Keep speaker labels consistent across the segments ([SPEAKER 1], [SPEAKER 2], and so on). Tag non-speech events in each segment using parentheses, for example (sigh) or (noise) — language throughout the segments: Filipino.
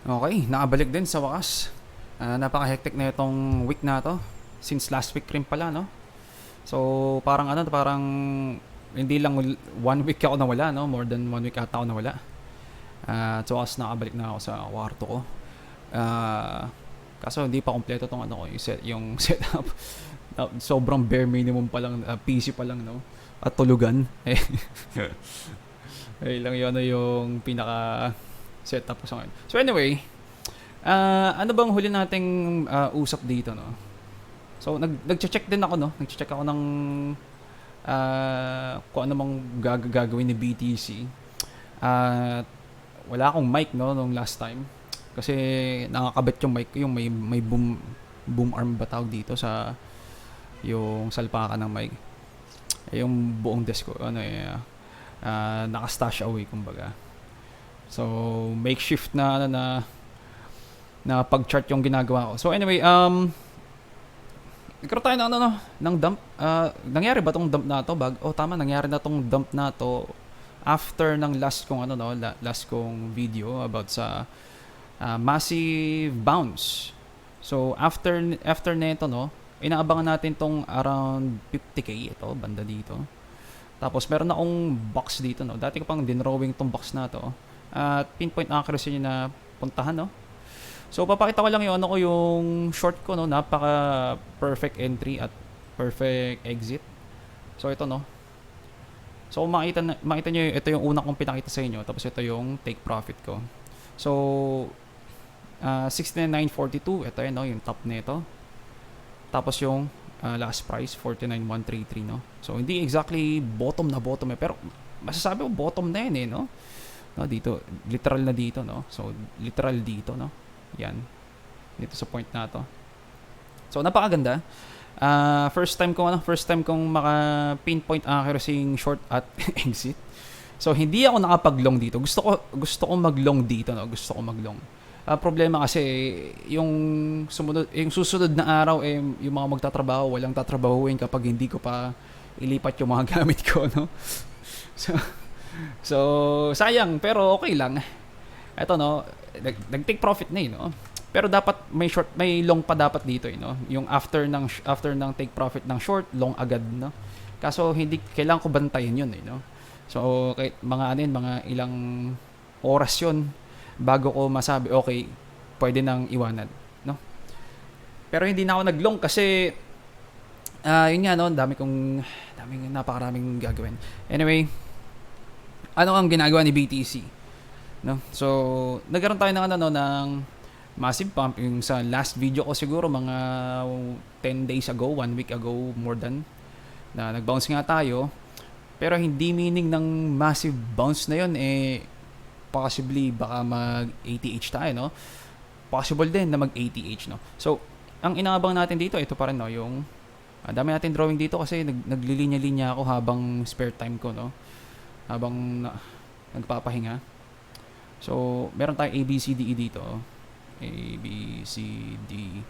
[SPEAKER 1] Okay, nakabalik din sa wakas. Ah, napaka-hectic na itong week na to. Since last week rin pala, no? So, parang ano, parang hindi lang one week ako nawala, no? More than one week ata ako nawala. Ah, so, wakas nakabalik na ako sa kwarto ko. Ah, kaso hindi pa kompleto tong ano ko, yung, set, yung (laughs) setup. Sobrang bare minimum pa lang, ah, PC pa lang, no? At tulugan. (laughs) Eh, eh lang yun, ano yung pinaka setup ko sa ngayon. So anyway, ah ano bang huli nating ah, usap dito, no? So nag nagche-check din ako, no? Nagche-check ako ng ah kung ano mang gag- gagawin ni BTC. At wala akong mic, no, nung last time. Kasi nakakabit yung mic ko, yung may may boom boom arm ba tawag dito sa yung salpakan ng mic. Eh, yung buong desk ko, ano eh, ah, naka-stash away kumbaga. So, makeshift na ano na na pag-chart yung ginagawa ko. So anyway, um nagkaroon tayo ng ano no, ng dump. Ah, nangyari ba tong dump na to? Bag oh tama, nangyari na tong dump na to after ng last kong ano no, la- last kong video about sa ah, massive bounce. So after after nito no, inaabangan natin tong around 50k ito banda dito. Tapos meron na akong box dito no. Dati ko pang dinrawing tong box na to. At pinpoint accuracy niya na puntahan no. So papakita ko lang yung ano ko yung short ko no, napaka perfect entry at perfect exit. So ito no. So kung makita na, makita niyo ito yung una kong pinakita sa inyo tapos ito yung take profit ko. So ah 69.942 ito yun no, yung top nito. Tapos yung ah, last price 49.133 no. So hindi exactly bottom na bottom eh pero masasabi ko bottom na yun eh no. No, dito literal na dito no. So literal dito no. Yan. Dito sa point na to. So napakaganda. Ah, first time ko ano, first time kong maka pinpoint accuracy short at (laughs) exit. So hindi ako nakapag-long dito. Gusto ko gusto ko mag-long dito no. Gusto ko mag-long. Ah, problema kasi yung sumunod yung susunod na araw eh yung mga magtatrabaho walang tatrabahuin kapag hindi ko pa ilipat yung mga (laughs) gamit ko no. (laughs) So so sayang pero okay lang. Eto no, nag, nag-take profit na eh, no. Pero dapat may short may long pa dapat dito eh, no. Yung after ng after ng take profit ng short, long agad no. Kaso hindi kailangan ko bantayan yun eh, no. So kahit mga ano yun, mga ilang oras yun bago ko masabi okay, pwede nang iwanan, no. Pero hindi na ako nag-long kasi ah yun nga no, dami kong daming napakaraming gagawin. Anyway, ano ang ginagawa ni BTC? No? So, nagkaroon tayo ng ano no ng massive pump yung sa last video ko siguro mga 10 days ago, 1 week ago more than na nag-bounce nga tayo. Pero hindi meaning ng massive bounce na yon eh possibly baka mag ATH tayo no. Possible din na mag ATH no. So, ang inaabang natin dito ito pa rin no yung ah, dami natin drawing dito kasi nag, naglilinya-linya ako habang spare time ko no. Habang na, nagpapahinga. So, meron tayong A, B, C, D, E dito. A, B, C, D,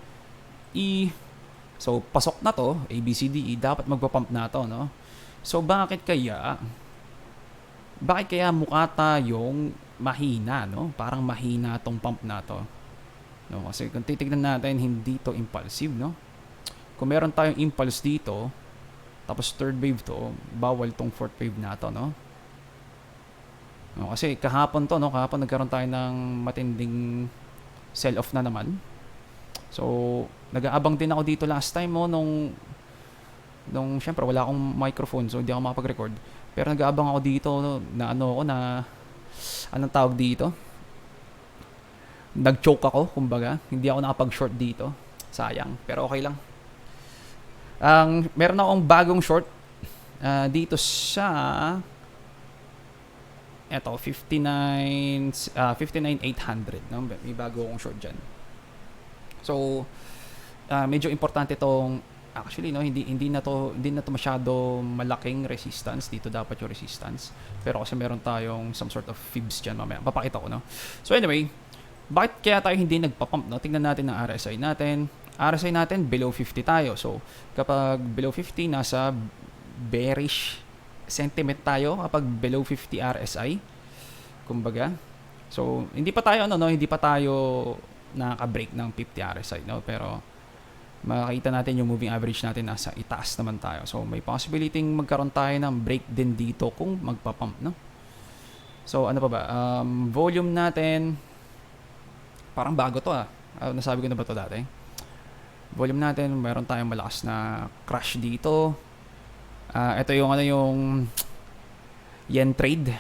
[SPEAKER 1] E. So, pasok na to, A, B, C, D, E. Dapat magpa-pump na to, no? So, bakit kaya, bakit kaya mukha tayong mahina, no? Parang mahina tong pump na to. No? Kasi kung titignan natin, hindi to impulsive, no? Kung meron tayong impulse dito, tapos third wave to, bawal tong fourth wave na to, no? No, kasi kahapon to, no? Kahapon nagkaroon tayo ng matinding sell-off na naman. So, nag-aabang din ako dito last time, mo nung nung syempre wala akong microphone so hindi ako makapag-record. Pero nag-aabang ako dito no, na ano ako na anong tawag dito? Nag-choke ako, kumbaga. Hindi ako nakapag-short dito. Sayang, pero okay lang. Ang meron akong bagong short ah, dito sa eto 59 ah 59800 no? May bago akong short diyan so ah, medyo importante tong actually no hindi hindi na to hindi na to masyado malaking resistance. Dito dapat yung resistance. Pero kasi meron tayong some sort of fibs diyan mamaya. Papakita ko no? So anyway bakit kaya tayo hindi nagpa-pump no? Tingnan natin ang RSI natin. RSI natin below 50 tayo. So kapag below 50 nasa bearish sentiment tayo kapag below 50 RSI. Kumbaga, So, hindi pa tayo, ano, no, hindi pa tayo nakaka-break ng 50 RSI, no? Pero, makikita natin yung moving average natin nasa itaas naman tayo. So, may possibility magkaroon tayo ng break din dito kung magpa-pump, no? So, ano pa ba? Um, volume natin, parang bago to ah. Ah, nasabi ko na ba to dati? Volume natin, meron tayong malakas na crash dito. Ah, ito yung ano yung yen trade.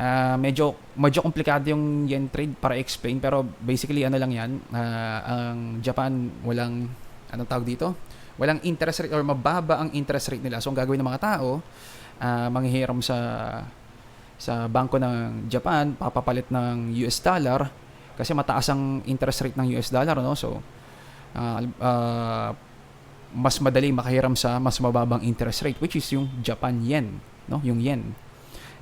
[SPEAKER 1] Ah, medyo medyo komplikado yung yen trade para explain pero basically ano lang 'yan. Ah, ang Japan walang anong tawag dito? Walang interest rate or mababa ang interest rate nila. So ang gagawin ng mga tao, ah manghihiram sa sa bangko ng Japan, papapalit ng US dollar kasi mataas ang interest rate ng US dollar no. So ah, ah, mas madali makahiram sa mas mababang interest rate which is yung Japan yen, no? Yung yen.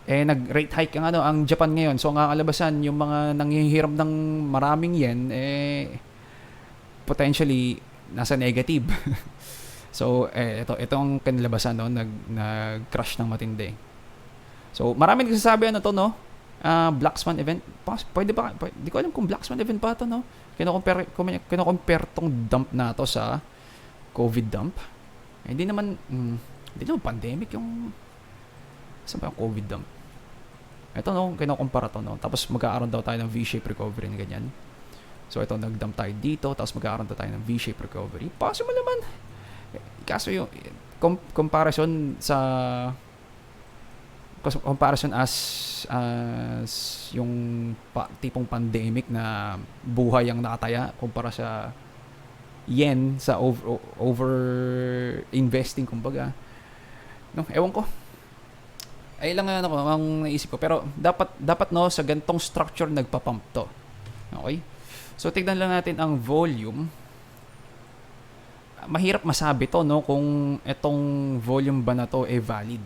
[SPEAKER 1] Eh nag-rate hike ang ano ang Japan ngayon. So ang kakalabasan yung mga nanghihiram ng maraming yen eh potentially nasa negative. (laughs) so eh ito ito ang kanlabasan no nag nag-crash ng matindi. So marami nagsasabi ano to no? Ah, Black Swan event. Pwede ba? Pwede, ko alam kung Black Swan event pa to no. Kino-compare kino-compare tong dump na to sa COVID dump. Eh, hindi naman mm, hindi naman pandemic yung saan ba yung COVID dump? Ito no, kinukumpara to no. Tapos magkakaroon daw tayo ng V-shape recovery na ganyan. So ito, nag-dump tayo dito, tapos magkakaroon daw tayo ng V-shape recovery. Possible naman. Eh, Kaso yung com- comparison sa comparison as as yung pa, tipong pandemic na buhay ang nakataya kumpara sa yen sa over, over investing kumbaga. No ewan ko. Ay lang ano ko ang naisip ko. Pero dapat dapat no sa gantong structure nagpa-pump to. Okay? So tignan lang natin ang volume. Mahirap masabi to no kung etong volume ba na to eh valid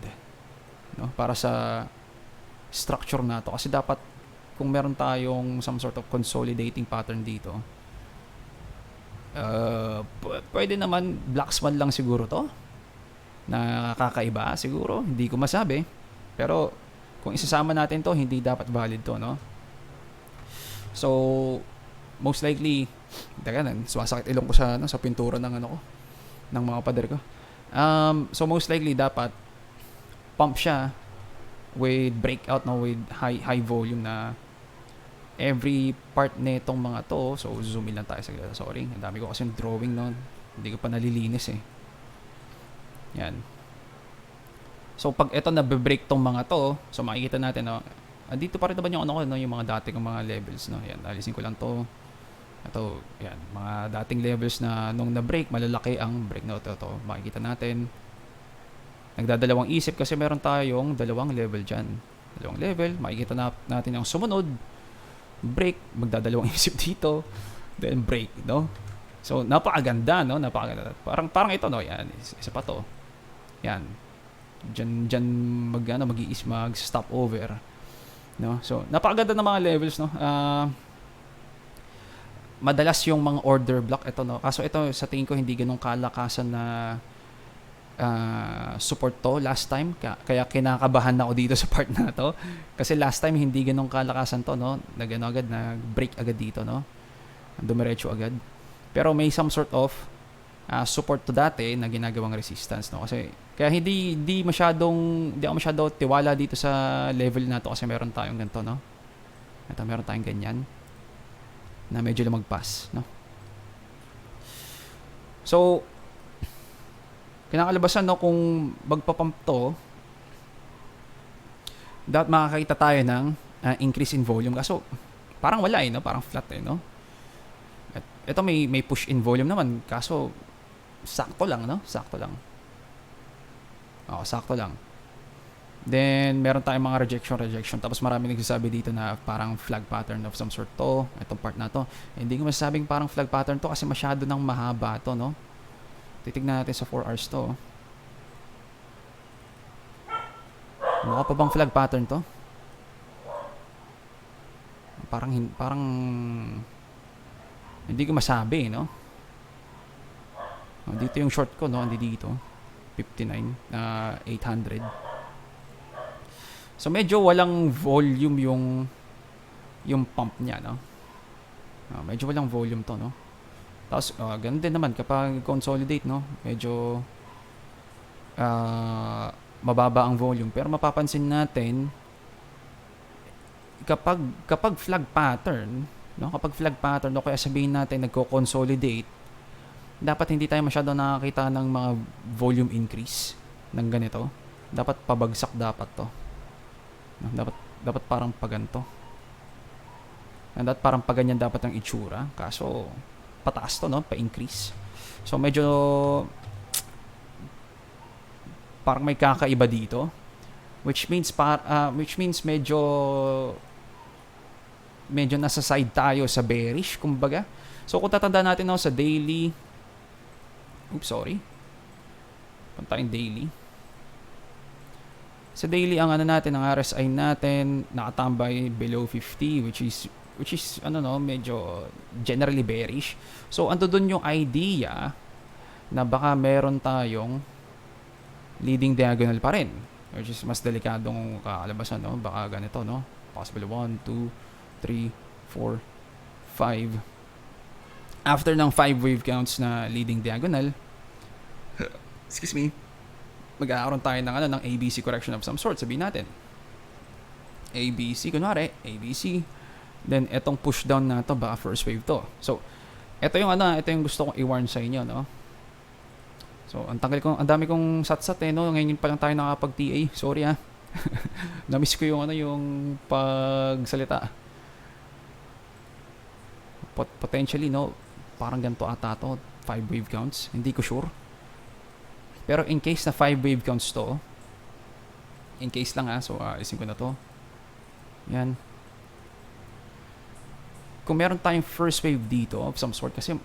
[SPEAKER 1] no para sa structure na to. Kasi dapat kung meron tayong some sort of consolidating pattern dito uh, pwede naman black swan lang siguro to. Na kakaiba siguro hindi ko masabi. Pero kung isasama natin to hindi dapat valid to no? So most likely teka na sumasakit ilong ko sa ano, sa pintura ng ano ko ng mga pader ko. Um, so most likely dapat pump siya with breakout no? With high high volume na every part nitong mga to so zoom in lang tayo sa sorry ang dami ko kasi drawing no hindi ko pa nalilinis eh. Yan. So pag ito na break tong mga to so makikita natin no ah, dito pa rin naman yung ano ko no yung mga dati kong mga levels no. Yan alisin ko lang to. Ito yan mga dating levels na nung na break malalaki ang break. No ito, ito makikita natin. Nagdadalawang isip kasi meron tayong dalawang level dyan. Dalawang level, makikita na, natin ang sumunod. Break, magdadalawang (laughs) isip dito. Then break, no? So, napakaganda, no? Napakaganda. Parang, parang ito, no? Yan, isa, pa to. Yan. Diyan, diyan mag, ano, mag-iis, mag-stop over. No? So, napakaganda ng mga levels, no? Ah... madalas yung mga order block ito no kaso ito sa tingin ko hindi ganun kalakasan na uh, support to last time. Ka- kaya kinakabahan ako dito (laughs) sa part na to. Kasi last time hindi ganong kalakasan to no? Nagano agad nag break agad dito no? Dumiretso agad. Pero may some sort of uh, support to dati na ginagawang resistance no? Kasi kaya hindi hindi masyadong hindi ako masyado tiwala dito sa level na to kasi meron tayong ganito no? Ito meron tayong ganyan na medyo lumagpas no? So kinakalabasan no kung magpapump to dapat makakita tayo ng uh, increase in volume. Kaso parang wala eh no? Parang flat eh no? At ito may may push in volume naman. Kaso sakto lang no? Sakto lang. Oo, sakto lang. Then meron tayong mga rejection rejection. Tapos marami nagsasabi dito na parang flag pattern of some sort to itong part na to. Hindi ko masasabing parang flag pattern to kasi masyado nang mahaba to no Titignan natin sa 4 hours to. Mukha pa bang flag pattern to? Parang parang hindi ko masabi, no? Oh, dito yung short ko, no? Andi dito. 59 na 800. So medyo walang volume yung yung pump niya, no? Ah, medyo walang volume to, no? Tapos, uh, ganun din naman kapag consolidate, no? Medyo ah, mababa ang volume. Pero mapapansin natin, kapag, kapag flag pattern, no? Kapag flag pattern, o kaya sabihin natin nagko-consolidate, dapat hindi tayo masyado nakakita ng mga volume increase ng ganito. Dapat pabagsak dapat to. No? Dapat, dapat parang paganto. And that parang paganyan dapat ang itsura. Kaso, pataas to, no? Pa-increase. So, medyo parang may kakaiba dito. Which means, par, ah, which means medyo medyo nasa side tayo sa bearish, kumbaga. So, kung tatanda natin ako sa daily, oops, sorry. Punta tayong daily. Sa daily, ang ano natin, ang RSI natin, nakatambay below 50, which is which is ano no medyo generally bearish. So ando doon yung idea na baka meron tayong leading diagonal pa rin which is mas delikadong kakalabasan no? Baka ganito no? Possible 1 2 3 4 5 after ng 5 wave counts na leading diagonal excuse me. magkakaroon tayo ng ano ng ABC correction of some sort sabihin natin. ABC kunwari ABC Then, etong push down na to, baka first wave to. So, ito yung ano, ito yung gusto kong i-warn sa inyo, no? So, ang tagal ko, ang dami kong sat-sat eh, no? Ngayon pa lang tayo nakapag-TA. Sorry ah. (laughs) Na-miss ko yung ano, yung pagsalita. Pot- potentially, no? Parang ganito ata to. 5 wave counts. Hindi ko sure. Pero in case na 5 wave counts to, in case lang ah, so uh, isin ko na to. Yan kung meron tayong first wave dito of some sort kasi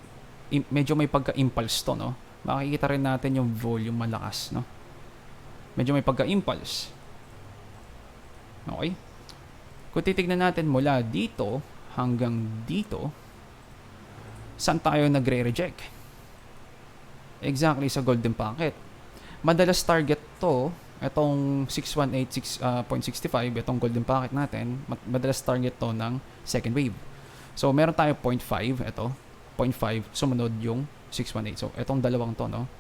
[SPEAKER 1] medyo may pagka-impulse to, no? Makikita rin natin yung volume malakas, no? Medyo may pagka-impulse. Okay? Kung titignan natin mula dito hanggang dito, saan tayo nagre-reject? Exactly sa golden packet. Madalas target to, itong 618.65, itong golden packet natin, madalas target to ng second wave. So, meron tayo 0.5, ito. 0.5, sumunod yung 618. So, itong dalawang to, no?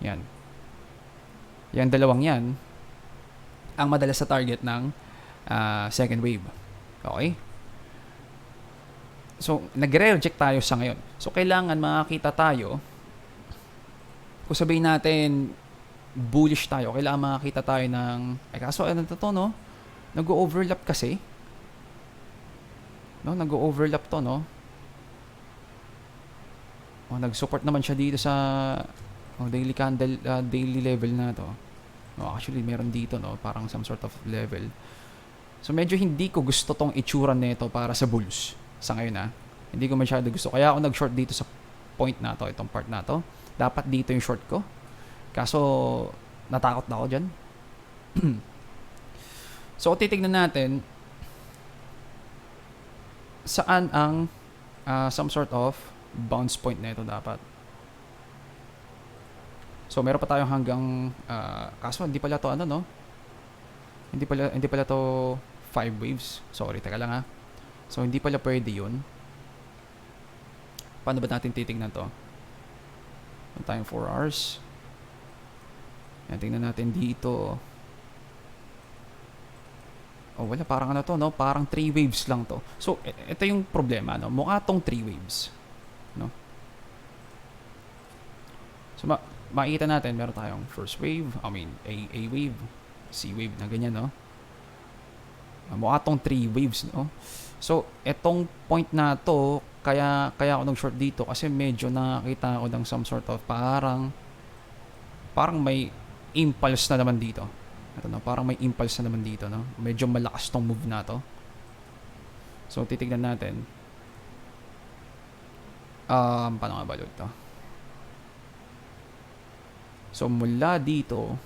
[SPEAKER 1] Yan. Yan dalawang yan, ang madalas sa target ng uh, second wave. Okay? So, nagre-reject tayo sa ngayon. So, kailangan makakita tayo, kung sabihin natin, bullish tayo, kailangan makakita tayo ng, ay kaso, ano to, no? Nag-overlap kasi No, nag-overlap to, no? Oh, nag-support naman siya dito sa oh, daily candle uh, daily level na to. No, actually meron dito, no, parang some sort of level. So medyo hindi ko gusto tong itsura nito para sa bulls sa ngayon ah. Hindi ko masyado gusto. Kaya ako nag-short dito sa point na to, itong part na to. Dapat dito yung short ko. Kaso natakot na ako diyan. (clears throat) so titignan natin saan ang uh, some sort of bounce point na ito dapat. So meron pa tayong hanggang uh, kaso hindi pala to ano no? Hindi pala hindi pala to 5 waves. Sorry, teka lang ha. So hindi pala pwede 'yun. Paano ba natin titingnan to? Meron tayong 4 hours. Yan, tingnan natin dito. Oh, wala parang ano to, no? Parang three waves lang to. So, e, ito yung problema, no? Mukha tong three waves, no? So, ma makikita natin, meron tayong first wave, I mean, A, A wave, C wave na ganyan, no? Uh, mukha tong three waves, no? So, etong point na to, kaya, kaya ako nag-short dito kasi medyo nakakita ako ng some sort of parang, parang may impulse na naman dito ito no, parang may impulse na naman dito, no? Medyo malakas tong move na to. So, titignan natin. Um, paano nga balot to? So, mula dito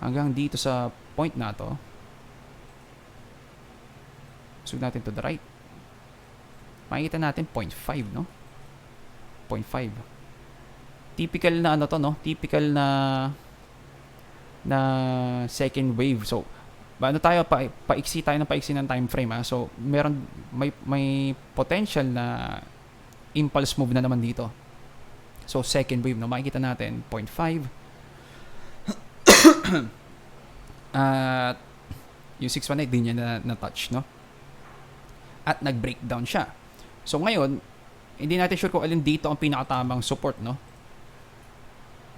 [SPEAKER 1] hanggang dito sa point na to, so natin to the right. Makikita natin 0.5, no? 0.5. Typical na ano to, no? Typical na na second wave. So, ano tayo pa paiksi tayo ng paiksi ng time frame ha. So meron may may potential na impulse move na naman dito. So second wave no makikita natin 0.5 (coughs) at yung 618 din niya na, na touch no. At nag-breakdown siya. So ngayon, hindi natin sure kung alin dito ang pinakatamang support no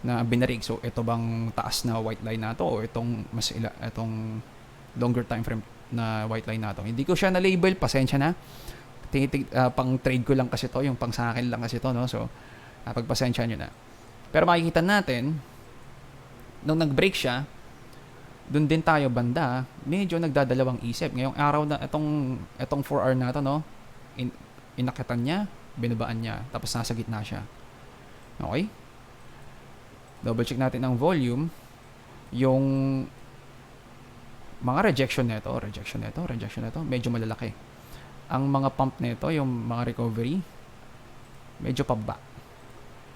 [SPEAKER 1] na binarig. So ito bang taas na white line na to o itong mas ila, itong longer time frame na white line na to. Hindi ko siya na label, pasensya na. Tinitig, ah, pang trade ko lang kasi to, yung pang sa akin lang kasi to no. So uh, pagpasensya nyo na. Pero makikita natin nung nag-break siya, doon din tayo banda, medyo nagdadalawang isip. Ngayong araw na itong itong 4 hour na to no, in, inakitan niya, binabaan niya, tapos nasa gitna siya. Okay? Double check natin ang volume. Yung mga rejection nito, rejection nito, rejection nito, medyo malalaki. Ang mga pump nito, yung mga recovery, medyo pababa.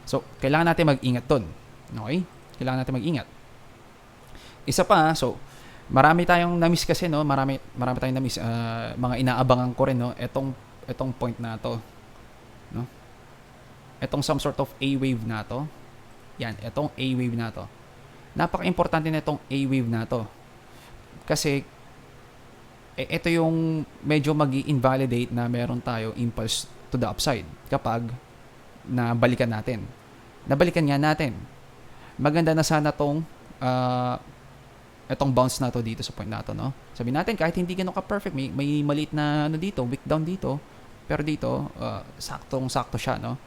[SPEAKER 1] So, kailangan natin mag-ingat doon. Okay? Kailangan natin mag-ingat. Isa pa, so, marami tayong na-miss kasi, no? Marami, marami tayong na-miss. Ah, mga inaabangan ko rin, no? Etong, etong point na to. No? Etong some sort of A-wave na to. Yan, etong A-wave na to. Napaka-importante na itong A-wave na to. Kasi, e- ito yung medyo mag invalidate na meron tayo impulse to the upside kapag nabalikan natin. Nabalikan nga natin. Maganda na sana tong ah, etong bounce na to dito sa point na to, no? Sabi natin, kahit hindi ganun ka-perfect, may, may maliit na ano dito, wick down dito, pero dito, ah, saktong-sakto siya, no?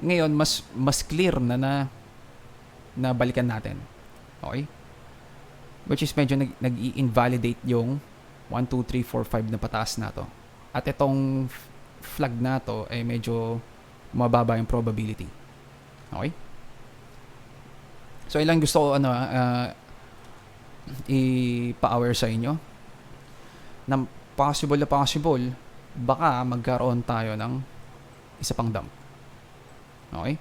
[SPEAKER 1] Ngayon, mas mas clear na na na balikan natin. Okay? Which is medyo nag, nag-invalidate yung 1, 2, 3, 4, 5 na pataas na to. At itong flag na to ay medyo mababa yung probability. Okay? So, ilang gusto ko ano, ah, ipa-aware sa inyo na possible na possible baka magkaroon tayo ng isa pang dump. Okay?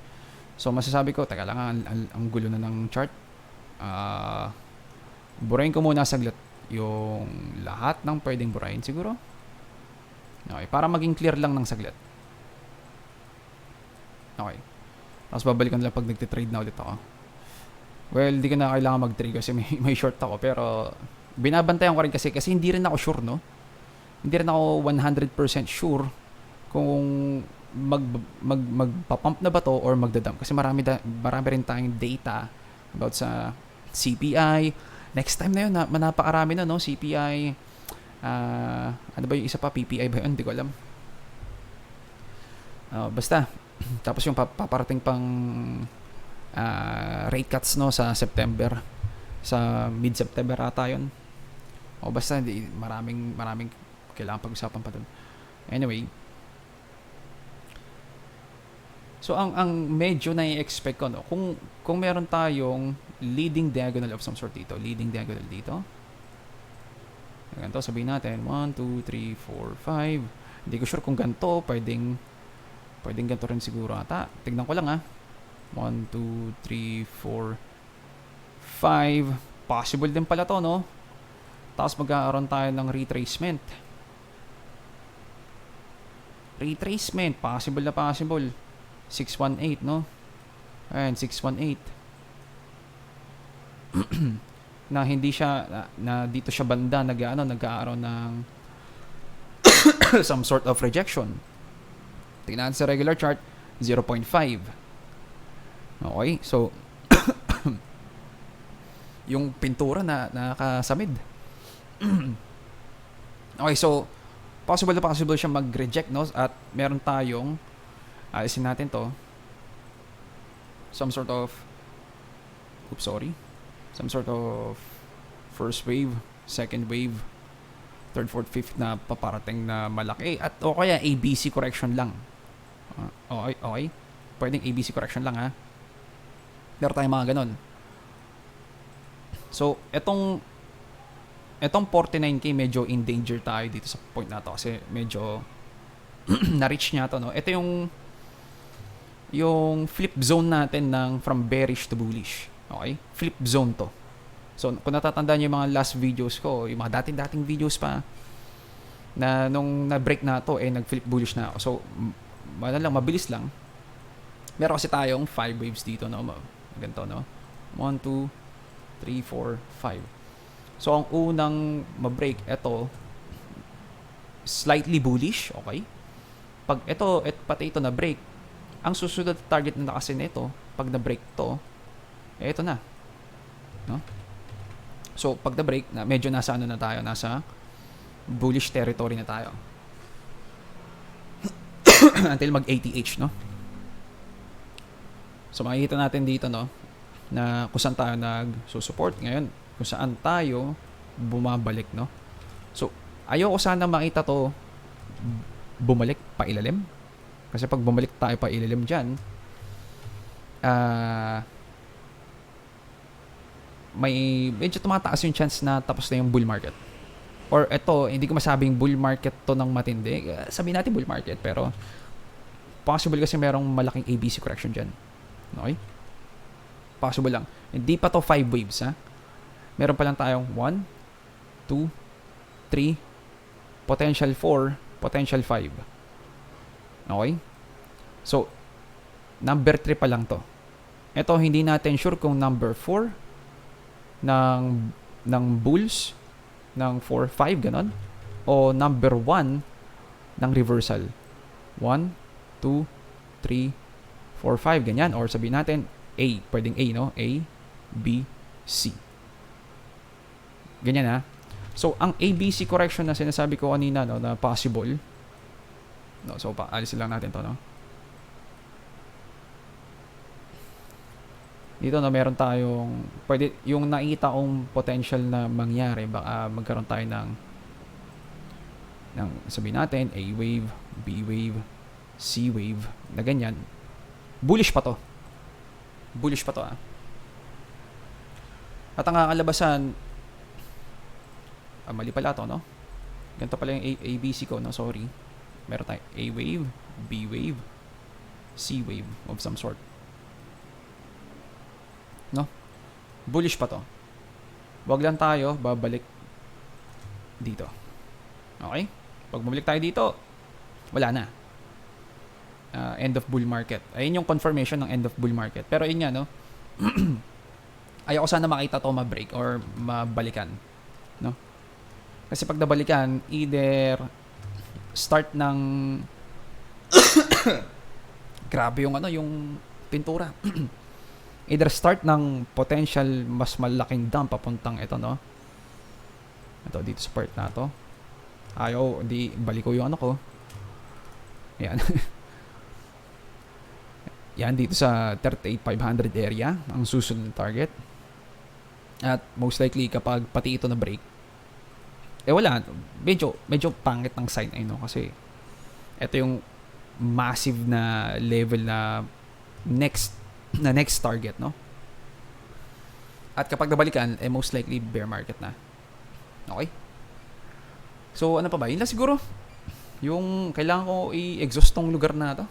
[SPEAKER 1] So, masasabi ko, teka lang, ang, ang, ang gulo na ng chart. Ah, burahin ko muna saglit yung lahat ng pwedeng burahin siguro. Okay, para maging clear lang ng saglit. Okay. Tapos babalikan lang pag nagtitrade na ulit ako. Well, hindi ko na kailangan mag-trade kasi may, (laughs) may short ako. Pero, binabantayan ko rin kasi kasi hindi rin ako sure, no? Hindi rin ako 100% sure kung mag, mag, magpa-pump na ba to or magdadump. Kasi marami, da, marami rin tayong data about sa CPI. Next time na yun, na, napakarami na, no? CPI, ah ano ba yung isa pa? PPI ba yun? Hindi ko alam. Ah, basta, (clears throat) tapos yung pa- paparating pang ah, rate cuts no sa September sa mid-September ata yun o basta hindi maraming maraming kailangan pag-usapan pa dun anyway so ang ang medyo na expect ko no kung kung meron tayong leading diagonal of some sort dito leading diagonal dito. Ganito sabihin natin 1, 2, 3, 4, 5 hindi ko sure kung ganito pwedeng pwedeng ganito rin siguro ata. Tignan ko lang ah 1, 2, 3, 4, 5 possible din pala to no? Tapos magkakaroon tayo ng retracement. Retracement possible na possible 618 no? Ayan 618 (clears throat) na hindi siya na, na dito siya banda nag ano nagkaaroon ng (coughs) some sort of rejection. Tingnan sa regular chart 0.5 okay so (coughs) yung pintura na nakasamid (coughs) okay so possible na possible siya mag-reject no? At meron tayong alisin natin to. Some sort of oops sorry. Some sort of first wave second wave third fourth fifth na paparating na malaki. At o kaya ABC correction lang. Ah, okay okay. Pwedeng ABC correction lang ha? Meron tayong mga ganon so etong etong 49k medyo in danger tayo dito sa point na to kasi medyo (clears throat) na-reach niya to no? Ito yung yung flip zone natin ng from bearish to bullish okay flip zone to So, kung natatandaan niyo yung mga last videos ko, yung mga dating-dating videos pa, na nung na-break na to, eh, nag-flip bullish na ako. So, ano lang, mabilis lang. Meron kasi tayong 5 waves dito, no? Ganito, no? 1, 2, 3, 4, 5. So, ang unang ma-break, ito, slightly bullish, okay? Pag ito, et, pati ito na-break, ang susunod na target na kasi nito, pag na-break to, eh, ito na. No? So, pag na-break, na, medyo nasa ano na tayo, nasa bullish territory na tayo. (coughs) Until mag-ATH, no? So, makikita natin dito, no? Na kung saan tayo nag-support. Ngayon, kung saan tayo bumabalik, no? So, ayoko sana makita to bumalik pa ilalim. Kasi pag bumalik tayo pa ilalim dyan, ah, may medyo tumataas yung chance na tapos na yung bull market. Or eto, hindi ko masabing bull market to ng matindi. Uh, sabihin natin bull market, pero possible kasi merong malaking ABC correction dyan. Okay? Possible lang. Hindi pa to 5 waves, ha? Meron pa lang tayong 1, 2, 3, potential 4, potential 5. Okay? So, number 3 pa lang to. Ito, hindi natin sure kung number 4 ng, ng bulls, ng 4, 5, ganon. O number 1 ng reversal. 1, 2, 3, 4, 5, ganyan. Or sabihin natin, A, pwedeng A, no? A, B, C. Ganyan ha. So, ang ABC correction na sinasabi ko kanina, no, na possible, no, so, pa, alisin lang natin to, no? Dito na meron tayong, pwede, yung nakita kong potential na mangyari, baka magkaroon tayo ng, ng sabihin natin, A wave, B wave, C wave, na ganyan. Bullish pa to. Bullish pa to, ah. At ang kakalabasan, ah, mali pala to, no? Ganito pala yung A- ABC ko, no? Sorry. Meron tayo A wave, B wave, C wave of some sort. No? Bullish pa to. Wag lang tayo babalik dito. Okay? Pag bumalik tayo dito, wala na. Ah, end of bull market. Ayun yung confirmation ng end of bull market. Pero yun nga, no? (clears throat) Ayoko sana makita to ma-break or mabalikan. No? Kasi pag nabalikan, either start ng (coughs) grabe yung ano, yung pintura. (coughs) either start ng potential mas malaking dump papuntang ito, no? Ito, dito sa part na to. Ayaw, di, balik ko yung ano ko. Yan. (laughs) Yan, dito sa 38,500 area, ang susunod na target. At most likely, kapag pati ito na break, eh wala, medyo, medyo pangit ng sign ay no, kasi ito yung massive na level na next na next target, no? At kapag nabalikan, eh most likely bear market na. Okay? So, ano pa ba? Yun lang siguro. Yung kailangan ko i-exhaust tong lugar na to.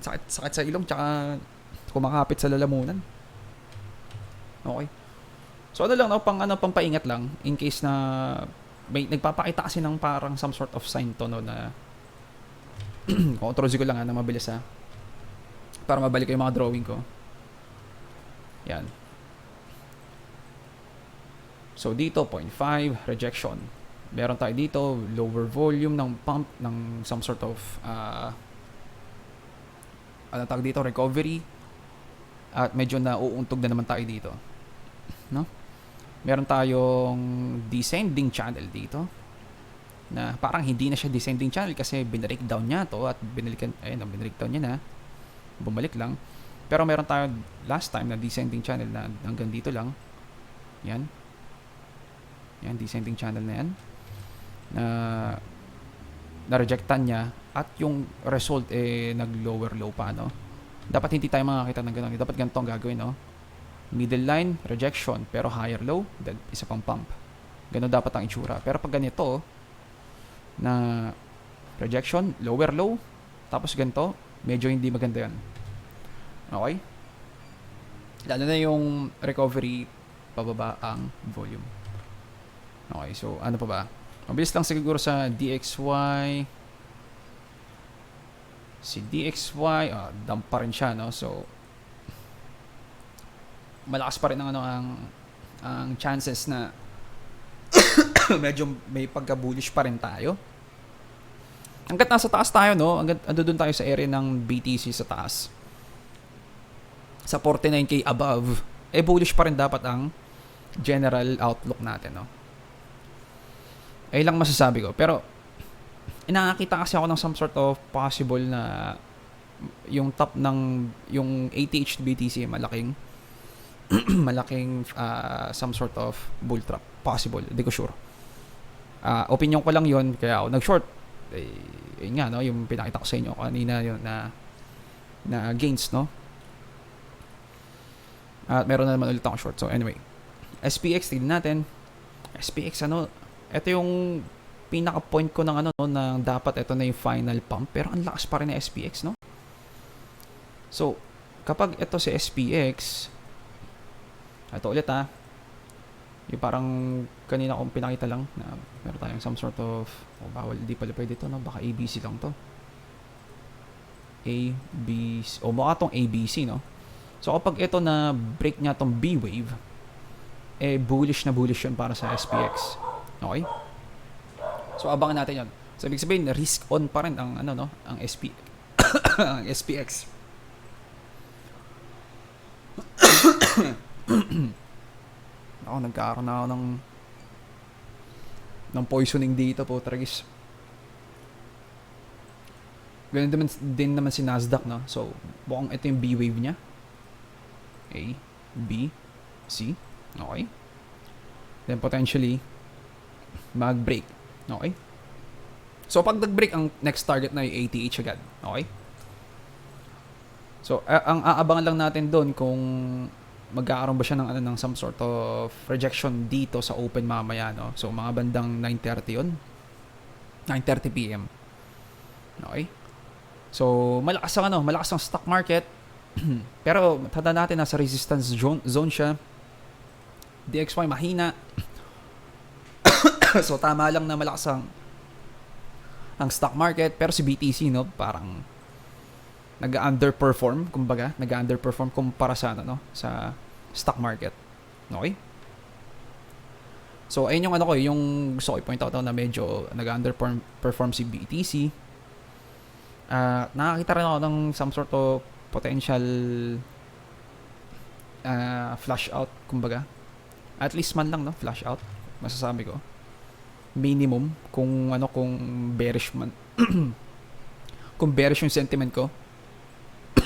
[SPEAKER 1] Sakit, sakit sa ilong, tsaka kumakapit sa lalamunan. Okay. So, ano lang, no? Pang, ano, pang paingat lang. In case na may nagpapakita kasi ng parang some sort of sign to, no, na (clears throat) control ko lang ha, na mabilis ha. Para mabalik ko yung mga drawing ko. Yan. So dito 0.5 rejection. Meron tayo dito lower volume ng pump ng some sort of uh, ano tawag dito recovery at medyo na uuntog na naman tayo dito. No? Meron tayong descending channel dito na parang hindi na siya descending channel kasi binreak down niya to at binalikan ayun, binreak down niya na bumalik lang. Pero meron tayo last time na descending channel na hanggang dito lang. Yan. Yan, descending channel na yan. Na na-rejectan niya at yung result eh nag-lower low pa, no? Dapat hindi tayo makakita ng ganun. Dapat ganito ang gagawin, no? Middle line, rejection, pero higher low, then isa pang pump. Ganun dapat ang itsura. Pero pag ganito, na rejection, lower low, tapos ganito, medyo hindi maganda yan. Okay? Lalo na yung recovery pababa ang volume. Okay, so ano pa ba? Mabilis lang siguro sa DXY. Si DXY, ah, dump pa rin siya, no? So, malakas pa rin ang ano ang ang chances na (coughs) medyo may pagka-bullish pa rin tayo. Hanggat nasa taas tayo, no? Hanggat ando doon tayo sa area ng BTC sa taas. Sa 49k above, eh bullish pa rin dapat ang general outlook natin, no? Ay lang masasabi ko. Pero, nakakita kasi ako ng some sort of possible na yung top ng yung ATH BTC malaking (clears throat) malaking ah, some sort of bull trap. Possible hindi ko sure. Ah, opinion ko lang yon kaya ako nag-short. Eh, yun nga no yung pinakita ko sa inyo kanina yun na na gains no? At meron na naman ulit akong short. So anyway. SPX tignan natin. SPX ano ito yung pinaka point ko ng ano no na dapat ito na yung final pump. Pero ang lakas pa rin ng SPX no? So kapag ito si SPX ito ulit ha yung parang kanina kong pinakita lang na meron tayong some sort of oh, bawal di pala pwede to no? Baka ABC lang to. ABC o mukha tong ABC no? So kapag ito na break niya tong B wave eh bullish na bullish yun para sa SPX okay? So abangan natin 'yon. So ibig sabihin risk on pa rin ang ano no, ang SP (coughs) ang SPX. (coughs) (clears throat) ako nagkakaroon na ako ng ng poisoning dito po, tragis. Ganun din, din naman si Nasdaq, no? So, bukang ito yung B wave niya. A, B, C. Okay. Then potentially, mag-break. Okay? So, pag nag-break, ang next target na yung ATH agad. Okay? So, ang aabangan lang natin doon kung magkakaroon ba siya ng, ano, ng some sort of rejection dito sa open mamaya, no? So, mga bandang 9.30 yun. 9.30 p.m. Okay? So, malakas ang ano, malakas ang stock market. (clears throat) Pero, tanda natin, nasa resistance zone, zone siya. DXY mahina. (clears throat) so tama lang na malakas ang ang stock market pero si BTC no parang nag-underperform kumbaga nag-underperform kumpara sa ano no sa stock market. Okay? So ayun yung ano ko yung gusto ko i-point out na medyo nag-underperform perform si BTC Ah, nakakita rin ako ng some sort of potential ah, flash out kumbaga. At least man lang no flash out masasabi ko. Minimum kung ano kung bearish man (clears throat) kung bearish yung sentiment ko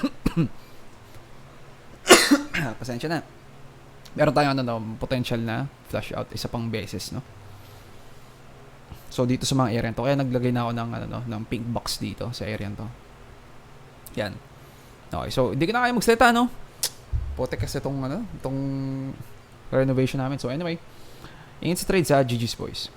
[SPEAKER 1] (coughs) pasensya na. Meron tayong ano no, potential na flash out isa pang beses no? So dito sa mga area to kaya naglagay na ako ng ano no, ng pink box dito sa area to yan. Okay so hindi ko na kaya magsalita no? Pote kasi itong ano itong renovation namin. So anyway. Ingat sa trade sa GG's Boys.